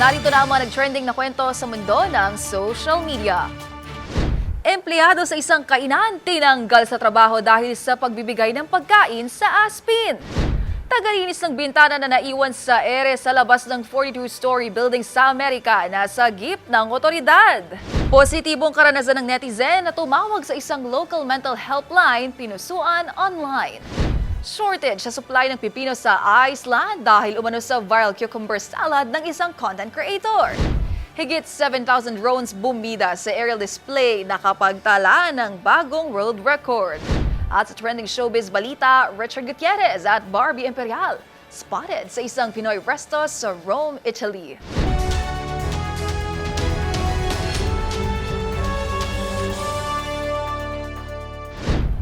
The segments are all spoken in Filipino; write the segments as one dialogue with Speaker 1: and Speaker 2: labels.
Speaker 1: Narito na ang mga nag-trending na kwento sa mundo ng social media. Empleyado sa isang kainan tinanggal sa trabaho dahil sa pagbibigay ng pagkain sa aspin. Tagalinis ng bintana na naiwan sa ere sa labas ng 42-story building sa Amerika na sagip ng otoridad. Positibong karanasan ng netizen na tumawag sa isang local mental helpline pinusuan online. Shortage sa supply ng pipino sa Iceland dahil umano sa viral cucumber salad ng isang content creator. Higit 7,000 drones bumida sa aerial display nakapagtala ng bagong world record. At sa trending showbiz balita, Richard Gutierrez at Barbie Imperial spotted sa isang Pinoy resto sa Rome, Italy.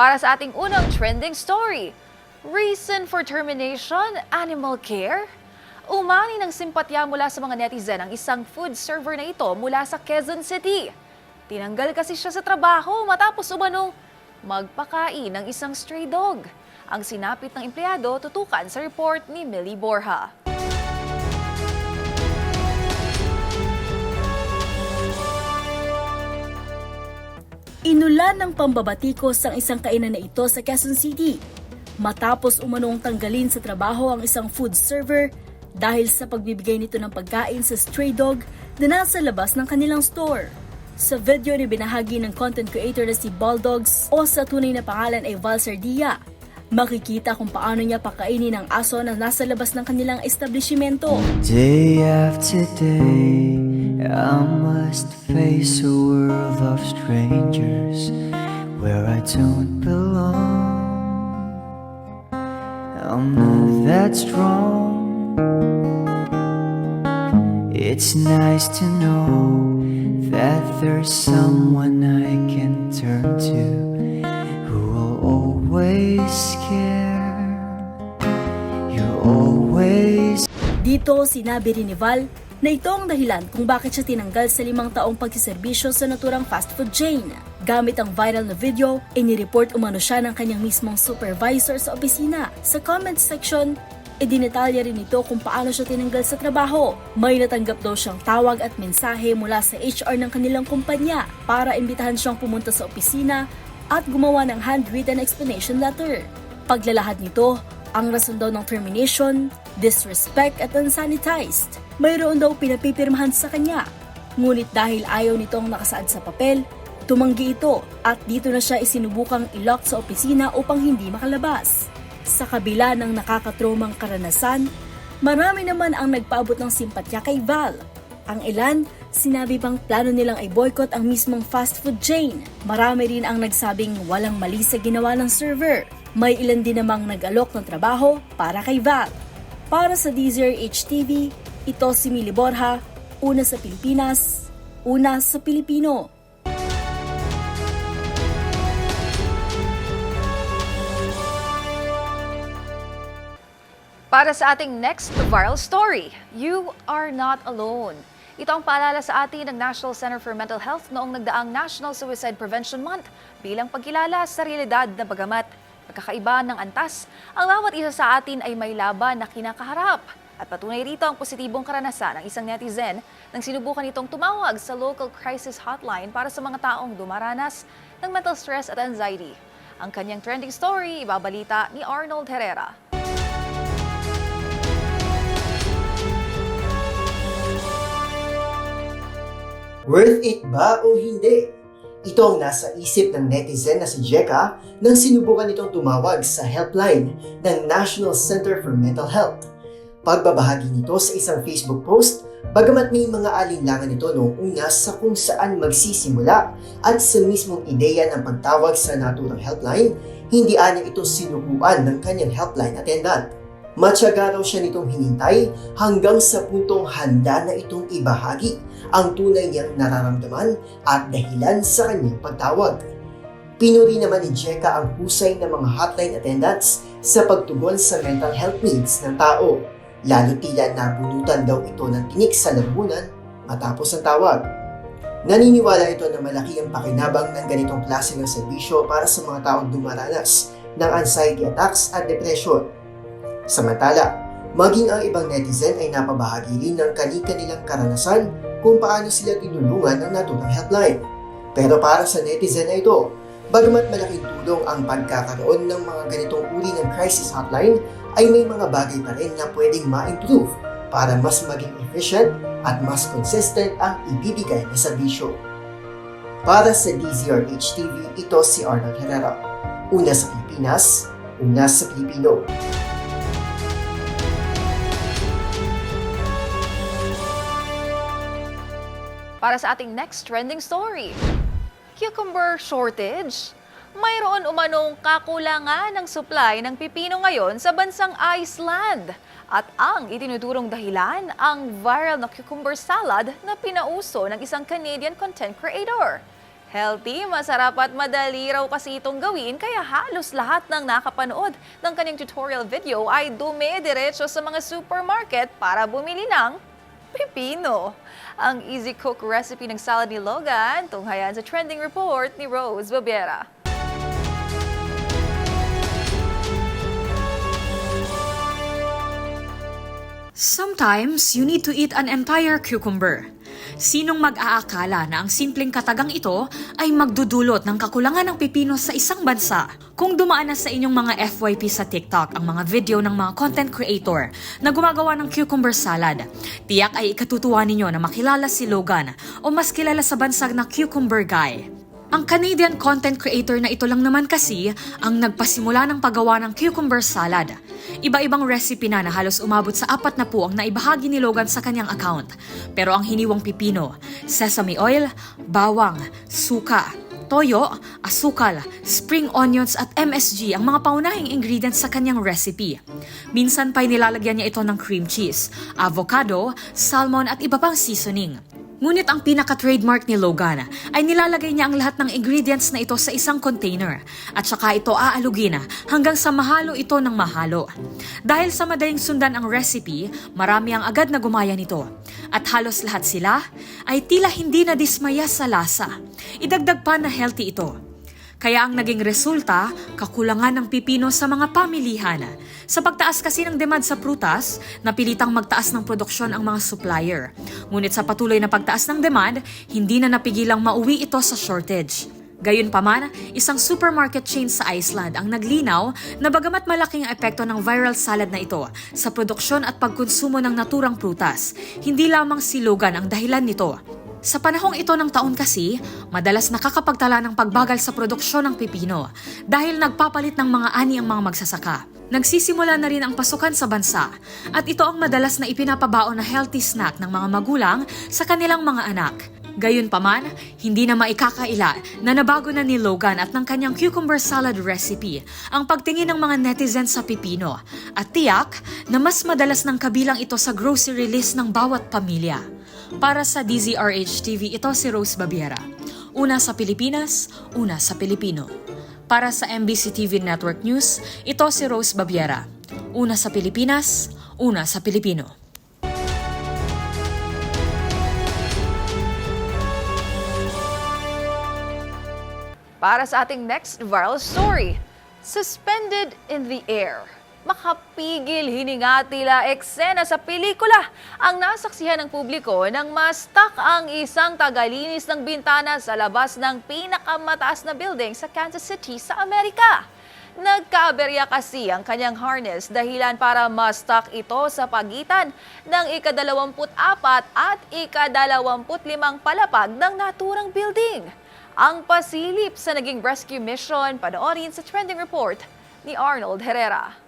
Speaker 1: Para sa ating unang trending story, reason for termination, animal care? Umani ng simpatya mula sa mga netizen ang isang food server na ito mula sa Quezon City. Tinanggal kasi siya sa trabaho matapos umanong magpakain ng isang stray dog. Ang sinapit ng empleyado tutukan sa report ni Millie Borja.
Speaker 2: Inulan ng pambabatikos ang isang kainan na ito sa Quezon City matapos umanong tanggalin sa trabaho ang isang food server dahil sa pagbibigay nito ng pagkain sa stray dog na nasa labas ng kanilang store. Sa video ni binahagi ng content creator na si Baldogs o sa tunay na pangalan ay Val Sardia, makikita kung paano niya pakainin ang aso na nasa labas ng kanilang establishmento.
Speaker 3: Day after day, I must face a world of strangers where I don't belong. I'm not that strong. It's nice to know that there's someone I can turn to who will always care. You always
Speaker 2: Dito, sinabi rin ni Val na ito ang dahilan kung bakit siya tinanggal sa limang taong pagsiservisyo sa naturang fast food chain. Gamit ang viral na video, inireport umano siya ng kanyang mismong supervisor sa opisina. Sa comment section, Idinetalya rin ito kung paano siya tinanggal sa trabaho. May natanggap daw siyang tawag at mensahe mula sa HR ng kanilang kumpanya para imbitahan siyang pumunta sa opisina at gumawa ng handwritten explanation letter. Paglalahad nito, ang rason daw ng termination, disrespect at unsanitized. Mayroon daw pinapipirmahan sa kanya. Ngunit dahil ayaw nitong nakasaad sa papel, tumanggi ito at dito na siya isinubukang ilock sa opisina upang hindi makalabas. Sa kabila ng nakakatromang karanasan, marami naman ang nagpaabot ng simpatya kay Val. Ang ilan, sinabi pang plano nilang ay boycott ang mismong fast food chain. Marami rin ang nagsabing walang mali sa ginawa ng server. May ilan din namang nag-alok ng trabaho para kay Val. Para sa Deezer HTV, ito si Mili Borja, una sa Pilipinas, una sa Pilipino.
Speaker 1: Para sa ating next viral story, you are not alone. Ito ang paalala sa atin ng National Center for Mental Health noong nagdaang National Suicide Prevention Month bilang pagkilala sa realidad na bagamat magkakaiba ng antas, ang bawat isa sa atin ay may laban na kinakaharap. At patunay rito ang positibong karanasan ng isang netizen nang sinubukan itong tumawag sa local crisis hotline para sa mga taong dumaranas ng mental stress at anxiety. Ang kanyang trending story, ibabalita ni Arnold Herrera.
Speaker 4: Worth it ba o hindi? Ito ang nasa isip ng netizen na si Jeka nang sinubukan nitong tumawag sa helpline ng National Center for Mental Health. Pagbabahagi nito sa isang Facebook post, bagamat may mga alinlangan nito noong una sa kung saan magsisimula at sa mismong ideya ng pagtawag sa naturang helpline, hindi anya ito sinukuan ng kanyang helpline attendant. Matyaga raw siya nitong hinintay hanggang sa puntong handa na itong ibahagi ang tunay niyang nararamdaman at dahilan sa kanyang pagtawag. Pinuri naman ni Jeka ang husay ng mga hotline attendants sa pagtugon sa mental health needs ng tao. Lalo tila nabunutan daw ito ng tinik sa lambunan matapos ang tawag. Naniniwala ito na malaki ang pakinabang ng ganitong klase ng serbisyo para sa mga taong dumaranas ng anxiety attacks at depression. Samantala, maging ang ibang netizen ay napabahagi rin ng kani-kanilang karanasan kung paano sila tinulungan ng naturang helpline. Pero para sa netizen na ito, bagamat malaking tulong ang pagkakaroon ng mga ganitong uri ng crisis hotline, ay may mga bagay pa rin na pwedeng ma-improve para mas maging efficient at mas consistent ang ibibigay na serbisyo. Para sa DZRH TV, ito si Arnold Herrera. Una sa Pilipinas, una sa Pilipino.
Speaker 1: Para sa ating next trending story, cucumber shortage. Mayroon umanong kakulangan ng supply ng pipino ngayon sa bansang Iceland. At ang itinuturong dahilan, ang viral na cucumber salad na pinauso ng isang Canadian content creator. Healthy, masarap at madali raw kasi itong gawin kaya halos lahat ng nakapanood ng kanyang tutorial video ay dumediretso sa mga supermarket para bumili ng pipino. Ang easy cook recipe ng salad ni Logan, tunghayan sa trending report ni Rose Babiera.
Speaker 5: Sometimes, you need to eat an entire cucumber. Sinong mag-aakala na ang simpleng katagang ito ay magdudulot ng kakulangan ng pipino sa isang bansa? Kung dumaan na sa inyong mga FYP sa TikTok ang mga video ng mga content creator na gumagawa ng cucumber salad, tiyak ay ikatutuwa ninyo na makilala si Logan o mas kilala sa bansag na cucumber guy. Ang Canadian content creator na ito lang naman kasi ang nagpasimula ng paggawa ng cucumber salad. Iba-ibang recipe na na halos umabot sa apat na po ang naibahagi ni Logan sa kanyang account. Pero ang hiniwang pipino, sesame oil, bawang, suka, toyo, asukal, spring onions at MSG ang mga paunahing ingredients sa kanyang recipe. Minsan pa'y nilalagyan niya ito ng cream cheese, avocado, salmon at iba pang seasoning. Ngunit ang pinaka-trademark ni Logan ay nilalagay niya ang lahat ng ingredients na ito sa isang container at saka ito aalugin hanggang sa mahalo ito ng mahalo. Dahil sa madaling sundan ang recipe, marami ang agad na gumaya nito. At halos lahat sila ay tila hindi na dismaya sa lasa. Idagdag pa na healthy ito. Kaya ang naging resulta, kakulangan ng pipino sa mga pamilihan. Sa pagtaas kasi ng demand sa prutas, napilitang magtaas ng produksyon ang mga supplier. Ngunit sa patuloy na pagtaas ng demand, hindi na napigilang mauwi ito sa shortage. Gayunpaman, isang supermarket chain sa Iceland ang naglinaw na bagamat malaking epekto ng viral salad na ito sa produksyon at pagkonsumo ng naturang prutas, hindi lamang si Logan ang dahilan nito. Sa panahong ito ng taon kasi, madalas nakakapagtala ng pagbagal sa produksyon ng pipino dahil nagpapalit ng mga ani ang mga magsasaka. Nagsisimula na rin ang pasukan sa bansa at ito ang madalas na ipinapabaon na healthy snack ng mga magulang sa kanilang mga anak. Gayunpaman, hindi na maikakaila na nabago na ni Logan at ng kanyang cucumber salad recipe ang pagtingin ng mga netizens sa pipino at tiyak na mas madalas ng kabilang ito sa grocery list ng bawat pamilya. Para sa DZRH TV, ito si Rose Babiera. Una sa Pilipinas, una sa Pilipino. Para sa MBC TV Network News, ito si Rose Babiera. Una sa Pilipinas, una sa Pilipino.
Speaker 1: Para sa ating next viral story, Suspended in the Air. Makapigil hininga tila eksena sa pelikula ang nasaksihan ng publiko nang ma-stuck ang isang tagalinis ng bintana sa labas ng pinakamataas na building sa Kansas City sa Amerika. Nagkaaberya kasi ang kanyang harness dahilan para ma-stuck ito sa pagitan ng ika-24 at ika-25 palapag ng naturang building. Ang pasilip sa naging rescue mission, panoorin sa trending report ni Arnold Herrera.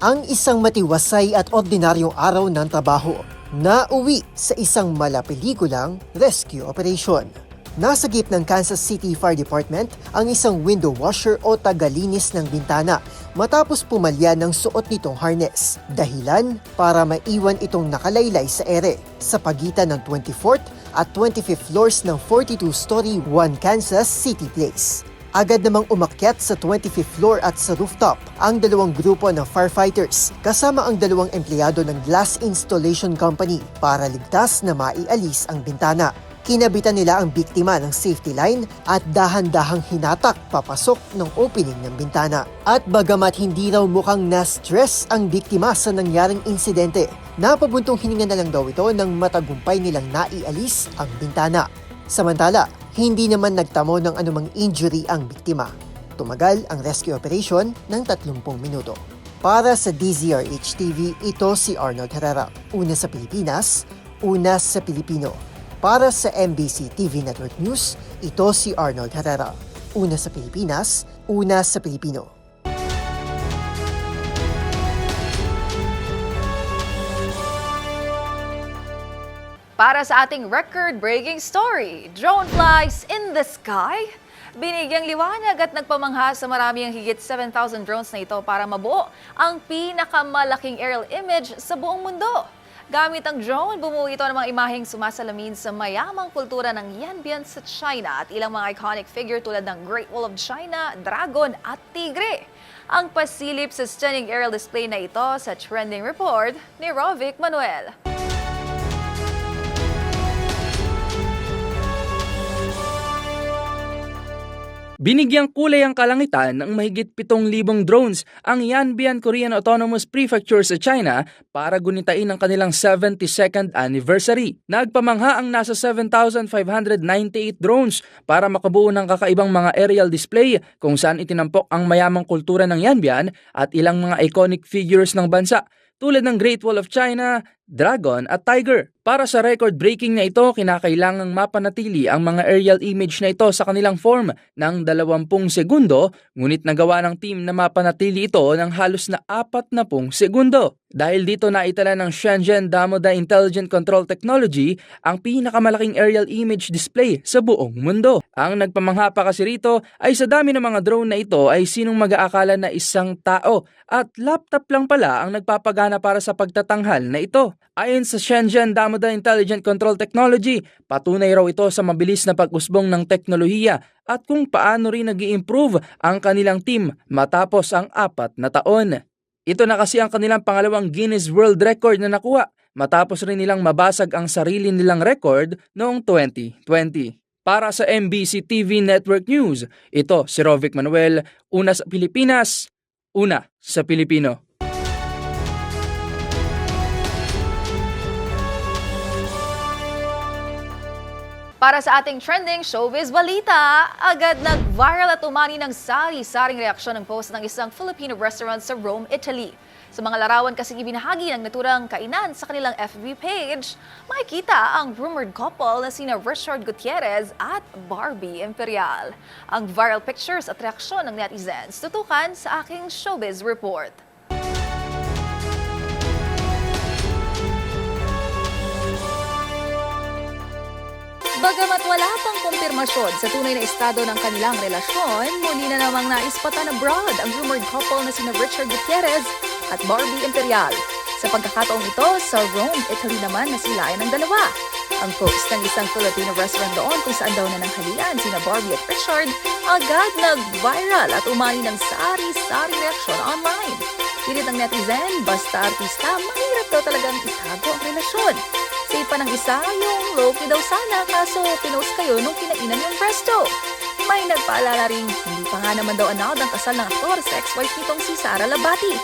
Speaker 4: Ang isang matiwasay at ordinaryong araw ng trabaho. nauwi sa isang malapelikulang rescue operation. Nasa gip ng Kansas City Fire Department ang isang window washer o tagalinis ng bintana matapos pumalya ng suot nitong harness. Dahilan para maiwan itong nakalaylay sa ere sa pagitan ng 24th at 25th floors ng 42-story One Kansas City Place. Agad namang umakyat sa 25th floor at sa rooftop ang dalawang grupo ng firefighters kasama ang dalawang empleyado ng glass installation company para ligtas na maialis ang bintana. Kinabitan nila ang biktima ng safety line at dahan-dahang hinatak papasok ng opening ng bintana. At bagamat hindi raw mukhang na-stress ang biktima sa nangyaring insidente, napabuntong hininga na lang daw ito nang matagumpay nilang naialis ang bintana. Samantala, hindi naman nagtamo ng anumang injury ang biktima. Tumagal ang rescue operation ng 30 minuto. Para sa DZRH TV, ito si Arnold Herrera. Una sa Pilipinas, una sa Pilipino. Para sa MBC TV Network News, ito si Arnold Herrera. Una sa Pilipinas, una sa Pilipino.
Speaker 1: Para sa ating record-breaking story, drone flies in the sky? Binigyang liwanag at nagpamangha sa marami ang higit 7,000 drones na ito para mabuo ang pinakamalaking aerial image sa buong mundo. Gamit ang drone, bumuo ito ng mga imaheng sumasalamin sa mayamang kultura ng Yanbian sa China at ilang mga iconic figure tulad ng Great Wall of China, Dragon at Tigre. Ang pasilip sa stunning aerial display na ito sa trending report ni Rovic Manuel.
Speaker 6: Binigyang kulay ang kalangitan ng mahigit 7,000 drones ang Yanbian Korean Autonomous Prefecture sa China para gunitain ang kanilang 72nd anniversary. Nagpamangha ang nasa 7,598 drones para makabuo ng kakaibang mga aerial display kung saan itinampok ang mayamang kultura ng Yanbian at ilang mga iconic figures ng bansa tulad ng Great Wall of China, Dragon at Tiger. Para sa record-breaking na ito, kinakailangang mapanatili ang mga aerial image na ito sa kanilang form ng 20 segundo, ngunit nagawa ng team na mapanatili ito ng halos na 40 segundo. Dahil dito naitala ng Shenzhen Damoda Intelligent Control Technology ang pinakamalaking aerial image display sa buong mundo. Ang nagpamangha pa kasi rito ay sa dami ng mga drone na ito ay sinong mag-aakala na isang tao at laptop lang pala ang nagpapagana para sa pagtatanghal na ito. Ayon sa Shenzhen Damoda Intelligent Control Technology, patunay raw ito sa mabilis na pag-usbong ng teknolohiya at kung paano rin nag improve ang kanilang team matapos ang apat na taon. Ito na kasi ang kanilang pangalawang Guinness World Record na nakuha matapos rin nilang mabasag ang sarili nilang record noong 2020. Para sa MBC TV Network News, ito si Rovic Manuel, una sa Pilipinas, una sa Pilipino.
Speaker 1: Para sa ating trending showbiz balita, agad nag-viral at umani ng sari-saring reaksyon ng post ng isang Filipino restaurant sa Rome, Italy. Sa mga larawan kasing ibinahagi ng naturang kainan sa kanilang FB page, makikita ang rumored couple na sina Richard Gutierrez at Barbie Imperial. Ang viral pictures at reaksyon ng netizens tutukan sa aking showbiz report. Bagamat wala pang kumpirmasyon sa tunay na estado ng kanilang relasyon, muli na namang naispatan abroad ang rumored couple na sina Richard Gutierrez at Barbie Imperial. Sa pagkakataong ito, sa Rome, Italy naman na sila ay ng dalawa. Ang post ng isang Filipino restaurant doon kung saan daw na nanghalian sina Barbie at Richard agad nag-viral at umani ng sari-sari reaksyon online. Pilit ng netizen, basta artista, mahirap daw talagang itago ang relasyon. Say pa ng isa, yung low-key daw sana kaso pinost kayo nung kinainan yung presto. May nagpaalala rin, hindi pa nga naman daw annulled ang kasal ng aktor sa ex-wife nitong si Sara Labati.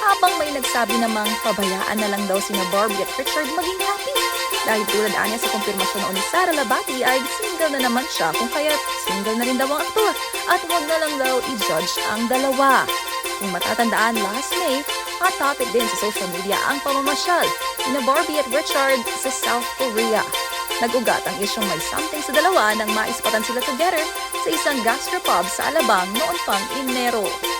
Speaker 1: Habang may nagsabi namang pabayaan na lang daw sina Barbie at Richard maging happy. Dahil tulad anya sa kumpirmasyon noon ni Sara Labati ay single na naman siya kung kaya't single na rin daw ang aktor at huwag na lang daw i-judge ang dalawa. Kung matatandaan last May, hot topic din sa social media ang pamamasyal ni Barbie at Richard sa South Korea. Nag-ugat ang isyong may something sa dalawa nang maispatan sila together sa isang gastropub sa Alabang noon pang Enero.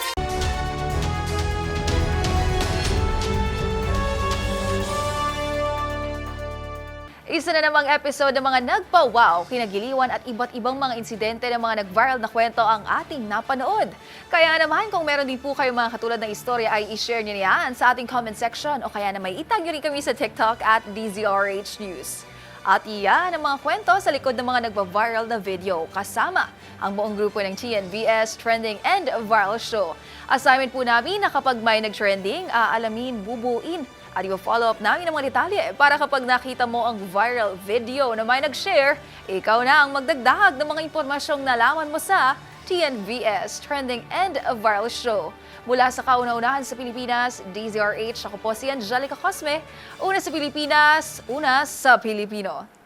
Speaker 1: Isa na namang episode ng mga nagpa-wow, kinagiliwan at iba't ibang mga insidente ng mga nag-viral na kwento ang ating napanood. Kaya naman kung meron din po kayo mga katulad ng istorya ay i-share niyo sa ating comment section o kaya na may itag niyo rin kami sa TikTok at DZRH News. At iyan ang mga kwento sa likod ng mga nagba-viral na video kasama ang buong grupo ng TNVS Trending and Viral Show. Assignment po namin na kapag may nag-trending, aalamin, bubuin at i-follow up namin ang mga detalye para kapag nakita mo ang viral video na may nag-share, ikaw na ang magdagdag ng mga impormasyong nalaman mo sa TNVS Trending and Viral Show. Mula sa kauna-unahan sa Pilipinas, DZRH, ako po si Angelica Cosme. Una sa Pilipinas, una sa Pilipino.